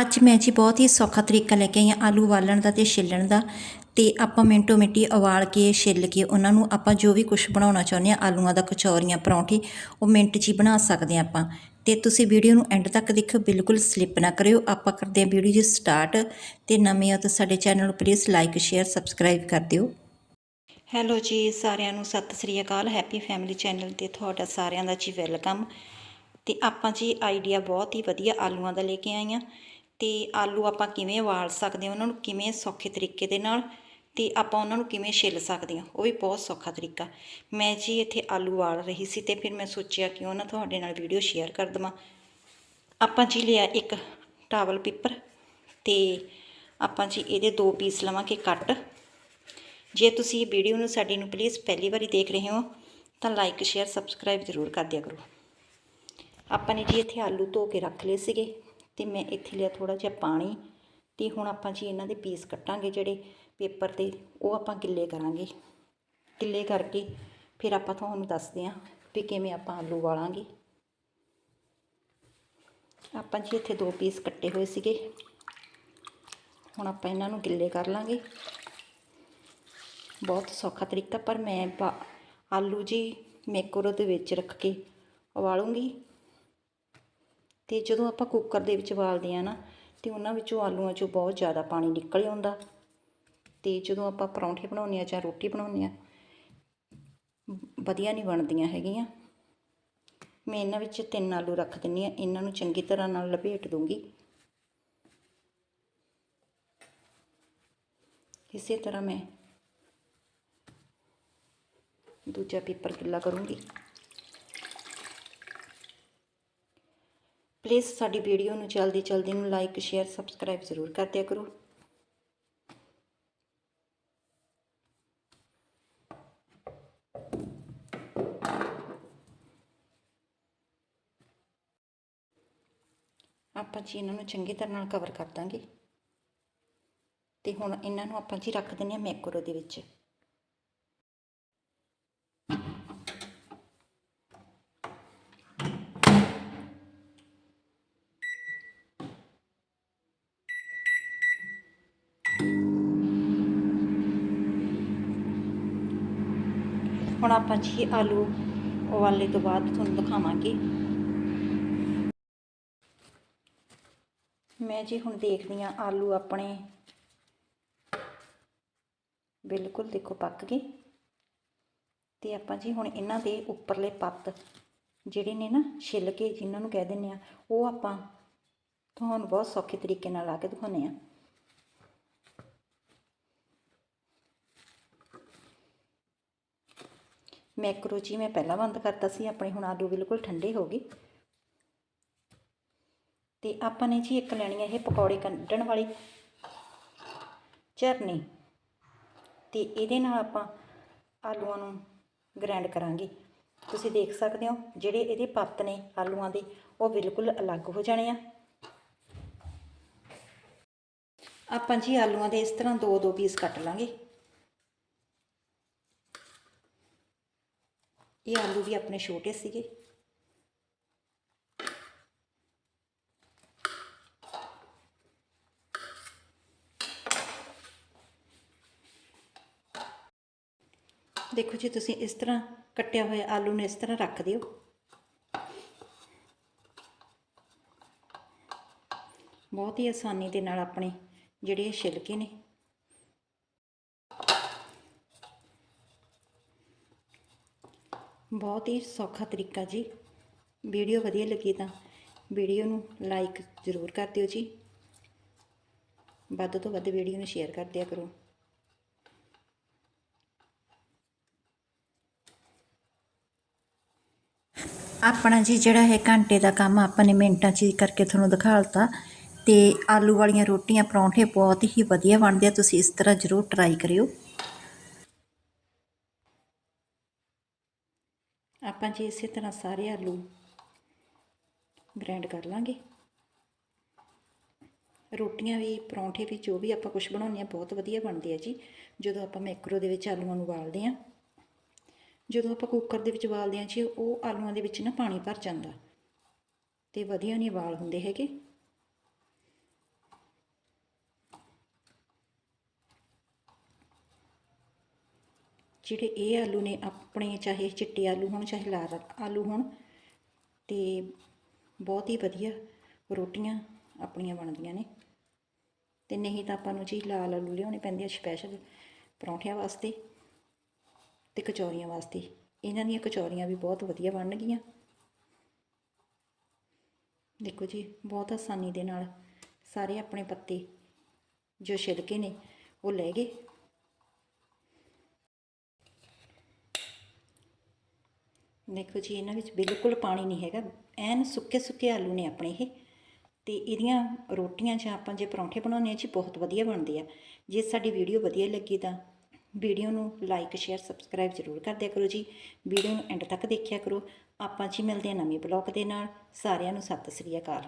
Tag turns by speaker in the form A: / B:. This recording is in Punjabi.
A: ਅੱਜ ਮੈਂ ਜੀ ਬਹੁਤ ਹੀ ਸੌਖਾ ਤਰੀਕਾ ਲੈ ਕੇ ਆਈ ਹਾਂ ਆਲੂ ਉਬਾਲਣ ਦਾ ਤੇ ਛਿੱਲਣ ਦਾ ਤੇ ਆਪਾਂ ਮਿੰਟੋ ਮਿੰਟੀ ਉਬਾਲ ਕੇ ਛਿੱਲ ਕੇ ਉਹਨਾਂ ਨੂੰ ਆਪਾਂ ਜੋ ਵੀ ਕੁਝ ਬਣਾਉਣਾ ਚਾਹੁੰਦੇ ਆ ਆਲੂਆਂ ਦਾ ਕਚੌਰੀਆਂ, ਪਰੌਂਠੇ, ਉਹ ਮਿੰਟ 'ਚ ਹੀ ਬਣਾ ਸਕਦੇ ਆ ਆਪਾਂ। ਤੇ ਤੁਸੀਂ ਵੀਡੀਓ ਨੂੰ ਐਂਡ ਤੱਕ ਦੇਖਿਓ, ਬਿਲਕੁਲ ਸਲਿੱਪ ਨਾ ਕਰਿਓ। ਆਪਾਂ ਕਰਦੇ ਆ ਵੀਡੀਓ ਜੀ ਸਟਾਰਟ ਤੇ ਨਵੇਂ ਹੋ ਤਾਂ ਸਾਡੇ ਚੈਨਲ ਨੂੰ ਪਲੀਜ਼ ਲਾਈਕ ਸ਼ੇਅਰ ਸਬਸਕ੍ਰਾਈਬ ਕਰ ਦਿਓ। ਹੈਲੋ ਜੀ, ਸਾਰਿਆਂ ਨੂੰ ਸਤਿ ਸ੍ਰੀ ਅਕਾਲ। ਹੈਪੀ ਫੈਮਿਲੀ ਚੈਨਲ ਤੇ ਤੁਹਾਡਾ ਸਾਰਿਆਂ ਦਾ ਜੀ ਵੈਲਕਮ ਤੇ ਆਪਾਂ ਜੀ ਆਈਡੀਆ ਬਹੁਤ ਹੀ ਵਧੀਆ ਆਲੂਆਂ ਦਾ ਲੈ ਕੇ ਆਏ ਹਾਂ। ਅਤੇ ਆਲੂ ਆਪਾਂ ਕਿਵੇਂ ਉਬਾਲ ਸਕਦੇ ਹਾਂ, ਉਹਨਾਂ ਨੂੰ ਕਿਵੇਂ ਸੌਖੇ ਤਰੀਕੇ ਦੇ ਨਾਲ ਅਤੇ ਆਪਾਂ ਉਹਨਾਂ ਨੂੰ ਕਿਵੇਂ ਛਿੱਲ ਸਕਦੇ ਹਾਂ, ਉਹ ਵੀ ਬਹੁਤ ਸੌਖਾ ਤਰੀਕਾ। ਮੈਂ ਜੀ ਇੱਥੇ ਆਲੂ ਉਬਾਲ ਰਹੀ ਸੀ ਤੇ ਫਿਰ ਮੈਂ ਸੋਚਿਆ ਕਿਉਂ ਨਾ ਤੁਹਾਡੇ ਨਾਲ ਵੀਡੀਓ ਸ਼ੇਅਰ ਕਰ ਦਵਾਂ। ਆਪਾਂ ਜੀ ਲਿਆ ਇੱਕ ਟਾਵਲ ਪੇਪਰ ਤੇ ਆਪਾਂ ਜੀ ਇਹਦੇ ਦੋ ਪੀਸ ਲਵਾਂਗੇ ਕੱਟ। ਜੇ ਤੁਸੀਂ ਵੀਡੀਓ ਨੂੰ ਸਾਡੀ ਨੂੰ ਪਲੀਜ਼ ਪਹਿਲੀ ਵਾਰੀ ਦੇਖ ਰਹੇ ਹੋ, ਤਾਂ ਲਾਈਕ ਸ਼ੇਅਰ ਸਬਸਕ੍ਰਾਈਬ ਜ਼ਰੂਰ ਕਰ ਦਿਆ ਕਰੋ। ਆਪਾਂ ਨੇ ਜੀ ਇੱਥੇ ਆਲੂ ਧੋ ਕੇ ਰੱਖ ਲਏ ਸੀਗੇ। ਅਤੇ ਮੈਂ ਇੱਥੇ ਲਿਆ ਥੋੜ੍ਹਾ ਜਿਹਾ ਪਾਣੀ ਅਤੇ ਹੁਣ ਆਪਾਂ ਜੀ ਇਹਨਾਂ ਦੇ ਪੀਸ ਕੱਟਾਂਗੇ ਜਿਹੜੇ ਪੇਪਰ ਤੇ, ਉਹ ਆਪਾਂ ਗਿੱਲੇ ਕਰਾਂਗੇ। ਗਿੱਲੇ ਕਰਕੇ ਫਿਰ ਆਪਾਂ ਤੁਹਾਨੂੰ ਦੱਸਦੇ ਹਾਂ ਵੀ ਕਿਵੇਂ ਆਪਾਂ ਆਲੂ ਵਾਲਾਂਗੇ। ਆਪਾਂ ਜੀ ਇੱਥੇ ਦੋ ਪੀਸ ਕੱਟੇ ਹੋਏ ਸੀਗੇ। ਹੁਣ ਆਪਾਂ ਇਹਨਾਂ ਨੂੰ ਗਿੱਲੇ ਕਰ ਲਾਂਗੇ। ਬਹੁਤ ਸੌਖਾ ਤਰੀਕਾ, ਪਰ ਮੈਂ ਪਾ- ਆਲੂ ਜੀ ਮੈਕਰੋ ਦੇ ਵਿੱਚ ਰੱਖ ਕੇ ਉਬਾਲੂੰਗੀ। ਤੇ ਜਦੋਂ ਆਪਾਂ ਕੁੱਕਰ ਦੇ ਵਿੱਚ ਉਬਾਲਦੇ ਆ ਨਾ, ਤੇ ਉਹਨਾਂ ਵਿੱਚੋਂ ਆਲੂਆਂ ਚੋਂ ਬਹੁਤ ਜ਼ਿਆਦਾ ਪਾਣੀ ਨਿਕਲ ਆਉਂਦਾ। ਤੇ ਜਦੋਂ ਆਪਾਂ ਪਰੌਂਠੇ ਬਣਾਉਂਦੇ ਆ ਜਾਂ ਰੋਟੀ ਬਣਾਉਂਦੇ ਆ ਵਧੀਆ ਨਹੀਂ ਬਣਦੀਆਂ ਹੈਗੀਆਂ। ਮੈਂ ਇਹਨਾਂ ਵਿੱਚ ਤਿੰਨ ਆਲੂ ਰੱਖ ਦਿੰਨੀ ਆ ਇਹਨਾਂ ਨੂੰ ਚੰਗੀ ਤਰ੍ਹਾਂ ਨਾਲ ਲਪੇਟ ਦੂੰਗੀ। ਇਸੇ ਤਰ੍ਹਾਂ ਮੈਂ ਦੂਜਾ ਪੇਪਰ ਗਿੱਲਾ ਕਰੂੰਗੀ। ਪਲੀਜ਼ ਸਾਡੀ ਵੀਡੀਓ ਨੂੰ ਜਲਦੀ ਜਲਦੀ ਨੂੰ ਲਾਈਕ, ਸ਼ੇਅਰ, ਸਬਸਕ੍ਰਾਈਬ ਜ਼ਰੂਰ ਕਰ ਦਿਆ ਕਰੋ। ਆਪਾਂ ਜੀ ਇਹਨਾਂ ਨੂੰ ਚੰਗੀ ਤਰ੍ਹਾਂ ਨਾਲ ਕਵਰ ਕਰ ਦਾਂਗੇ। ਤੇ ਹੁਣ ਇਹਨਾਂ ਨੂੰ ਆਪਾਂ ਜੀ ਰੱਖ ਦਿੰਦੇ ਹਾਂ ਮੈਕਰੋ ਦੇ ਵਿੱਚ। ਹੁਣ ਆਪਾਂ ਜੀ ਆਲੂ ਉਬਾਲੇ ਤੋਂ ਬਾਅਦ ਤੁਹਾਨੂੰ ਦਿਖਾਵਾਂਗੇ। ਮੈਂ ਜੀ ਹੁਣ ਦੇਖਦੀ ਆ ਆਲੂ ਆਪਣੇ ਬਿਲਕੁਲ ਦੇਖੋ ਪੱਕ ਗਏ। ਤੇ ਆਪਾਂ ਜੀ ਹੁਣ ਇਹਨਾਂ ਦੇ ਉੱਪਰਲੇ ਪੱਤ ਜਿਹੜੇ ਨੇ ਨਾ ਛਿੱਲ ਕੇ ਜਿਨ੍ਹਾਂ ਨੂੰ ਕਹਿ ਦਿੰਦੇ ਆ ਉਹ ਆਪਾਂ ਤੁਹਾਨੂੰ ਬਹੁਤ ਸੌਖੇ ਤਰੀਕੇ ਨਾਲ ਲਾ ਕੇ ਦਿਖਾਉਂਦੇ ਆ ਮੈਕਰੋ ਜੀ ਮੈਂ ਪਹਿਲਾਂ ਬੰਦ ਕਰਤਾ ਸੀ, ਆਪਣੇ ਹੁਣ ਆਲੂ ਬਿਲਕੁਲ ਠੰਡੇ ਹੋ ਗਏ। ਤੇ ਆਪਾਂ ਨੇ ਜੀ ਇੱਕ ਲੈਣੀ ਹੈ ਇਹ ਪਕੌੜੇ ਕੱਢਣ ਵਾਲੀ ਝਰਨੀ। ਤੇ ਇਹਦੇ ਨਾਲ ਆਪਾਂ ਆਲੂਆਂ ਨੂੰ ਗ੍ਰਾਈਂਡ ਕਰਾਂਗੇ। ਤੁਸੀਂ ਦੇਖ ਸਕਦੇ ਹੋ, ਜਿਹੜੇ ਇਹਦੇ ਪੱਤ ਨੇ ਆਲੂਆਂ ਦੇ, ਉਹ ਬਿਲਕੁਲ ਅਲੱਗ ਹੋ ਜਾਣੇ ਆ। ਆਪਾਂ ਜੀ ਆਲੂਆਂ ਦੇ ਇਸ ਤਰ੍ਹਾਂ ਦੋ ਦੋ ਪੀਸ ਕੱਟ ਲਾਂਗੇ। ਇਹ ਆਲੂ ਵੀ ਆਪਣੇ ਛੋਟੇ ਸੀਗੇ। ਦੇਖੋ ਜੀ, ਤੁਸੀਂ ਇਸ ਤਰ੍ਹਾਂ ਕੱਟਿਆ ਹੋਇਆ ਆਲੂ ਨੂੰ ਇਸ ਤਰ੍ਹਾਂ ਰੱਖ ਦਿਓ। ਬਹੁਤ ਹੀ ਆਸਾਨੀ ਦੇ ਨਾਲ ਆਪਣੇ ਜਿਹੜੇ ਛਿਲਕੇ ਨੇ ਬਹੁਤ ਹੀ ਸੌਖਾ ਤਰੀਕਾ ਜੀ। ਵੀਡੀਓ ਵਧੀਆ ਲੱਗੀ ਤਾਂ ਵੀਡੀਓ ਨੂੰ ਲਾਈਕ ਜ਼ਰੂਰ ਕਰ ਦਿਓ ਜੀ। ਵੱਧ ਤੋਂ ਵੱਧ ਵੀਡੀਓ ਨੂੰ ਸ਼ੇਅਰ ਕਰ ਦਿਆ ਕਰੋ। ਆਪਣਾ ਜੀ ਜਿਹੜਾ ਹੈ ਘੰਟੇ ਦਾ ਕੰਮ ਆਪਾਂ ਨੇ ਮਿੰਟਾਂ 'ਚ ਕਰਕੇ ਤੁਹਾਨੂੰ ਦਿਖਾਲਤਾ ਤੇ ਆਲੂ ਵਾਲੀਆਂ ਰੋਟੀਆਂ ਪਰੌਂਠੇ ਬਹੁਤ ਹੀ ਵਧੀਆ ਬਣਦੇ ਆ, ਤੁਸੀਂ ਇਸ ਤਰ੍ਹਾਂ ਜ਼ਰੂਰ ਟਰਾਈ ਕਰਿਓ। ਆਪਾਂ ਜੀ ਇਸੇ ਤਰ੍ਹਾਂ ਸਾਰੇ ਆਲੂ ਗ੍ਰਾਈਂਡ ਕਰ ਲਾਂਗੇ। ਰੋਟੀਆਂ ਵੀ, ਪਰੌਂਠੇ ਵੀ, ਜੋ ਵੀ ਆਪਾਂ ਕੁਝ ਬਣਾਉਂਦੇ ਆ ਬਹੁਤ ਵਧੀਆ ਬਣਦੇ ਆ ਜੀ। ਜਦੋਂ ਆਪਾਂ ਮੈਕਰੋ ਦੇ ਵਿੱਚ ਆਲੂਆਂ ਨੂੰ ਉਬਾਲਦੇ ਆ ਜਦੋਂ ਆਪਾਂ ਕੁੱਕਰ ਦੇ ਵਿੱਚ ਉਬਾਲਦੇ ਆ ਜੀ, ਉਹ ਆਲੂਆਂ ਦੇ ਵਿੱਚ ਨਾ ਪਾਣੀ ਭਰ ਜਾਂਦਾ। ਤੇ ਵਧੀਆ ਨਹੀਂ ਉਬਾਲ ਹੁੰਦੇ ਹੈਗੇ। ਜਿਹੜੇ ਇਹ ਆਲੂ ਨੇ ਆਪਣੇ, ਚਾਹੇ ਚਿੱਟੇ ਆਲੂ ਹੋਣ, ਚਾਹੇ ਲਾਲ ਆਲੂ ਹੋਣ, ਤੇ ਬਹੁਤ ਹੀ ਵਧੀਆ ਰੋਟੀਆਂ ਆਪਣੀਆਂ ਬਣਦੀਆਂ ਨੇ। ਤੇ ਨਹੀਂ ਤਾਂ ਆਪਾਂ ਨੂੰ ਜੀ ਲਾਲ ਆਲੂ ਲਿਆਉਣੇ ਪੈਂਦੇ ਆ ਸਪੈਸ਼ਲ ਪਰੌਂਠਿਆਂ ਵਾਸਤੇ ਤੇ ਕਚੌਰੀਆਂ ਵਾਸਤੇ। ਇਹਨਾਂ ਦੀਆਂ ਕਚੌਰੀਆਂ ਵੀ ਬਹੁਤ ਵਧੀਆ ਬਣਨਗੀਆਂ। ਦੇਖੋ ਜੀ, ਬਹੁਤ ਆਸਾਨੀ ਦੇ ਨਾਲ ਸਾਰੇ ਆਪਣੇ ਪੱਤੇ ਜੋ ਛਿਲਕੇ ਨੇ, ਉਹ ਲੈ ਗਏ। ਦੇਖੋ ਜੀ, ਇਹਨਾਂ ਵਿੱਚ ਬਿਲਕੁਲ ਪਾਣੀ ਨਹੀਂ ਹੈਗਾ। ਐਨ ਸੁੱਕੇ ਸੁੱਕੇ ਆਲੂ ਨੇ ਆਪਣੇ ਇਹ। ਤੇ ਇਹਦੀਆਂ ਰੋਟੀਆਂ ਜਾਂ ਆਪਾਂ ਜੇ ਪਰੌਂਠੇ ਬਣਾਉਂਦੇ ਆ ਜੀ, ਬਹੁਤ ਵਧੀਆ ਬਣਦੇ ਆ। ਜੇ ਸਾਡੀ ਵੀਡੀਓ ਵਧੀਆ ਲੱਗੀ ਤਾਂ ਵੀਡੀਓ ਨੂੰ ਲਾਈਕ ਸ਼ੇਅਰ ਸਬਸਕ੍ਰਾਈਬ ਜ਼ਰੂਰ ਕਰ ਦਿਆ ਕਰੋ ਜੀ। ਵੀਡੀਓ ਨੂੰ ਐਂਡ ਤੱਕ ਦੇਖਿਆ ਕਰੋ। ਆਪਾਂ ਜੀ ਮਿਲਦੇ ਹਾਂ ਨਵੇਂ ਬਲੌਗ ਦੇ ਨਾਲ। ਸਾਰਿਆਂ ਨੂੰ ਸਤਿ ਸ੍ਰੀ ਅਕਾਲ।